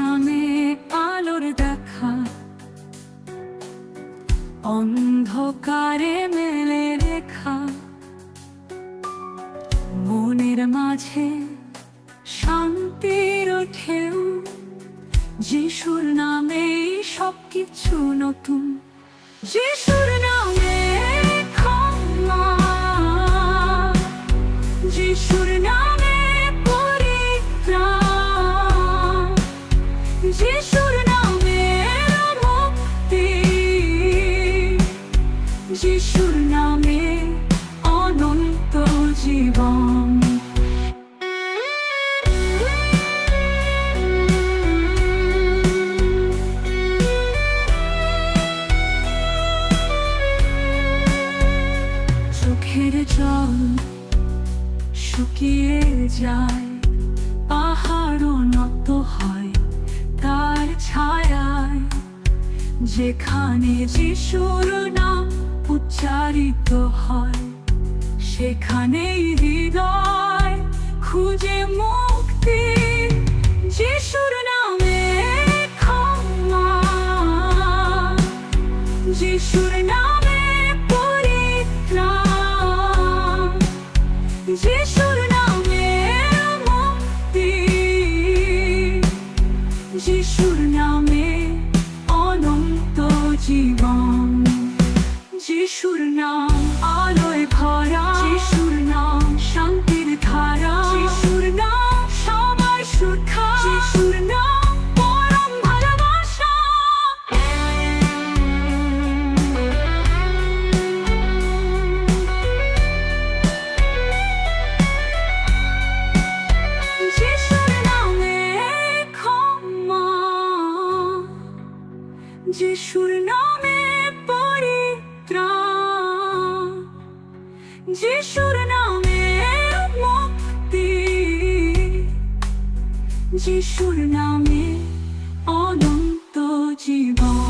নামে আলোর দেখা। অন্ধকারে মেলে রেখা। মনের মাঝে শান্তির ঢেউ। যিশুর নামে সবকিছু নতুন। যিশুর নামে চোখের জল শুকিয়ে যায়। পাহাড়ও নত হয় তার ছায়ায়। যেখানে যিশুর নাম উচ্চারিত হয়, সেখানেই জীবন যিশুর নাম আলোয় ভরা যিশুর নামে পরিত্রাণ যিশুর নামে মুক্তি যিশুর নামে অনন্ত জীবন।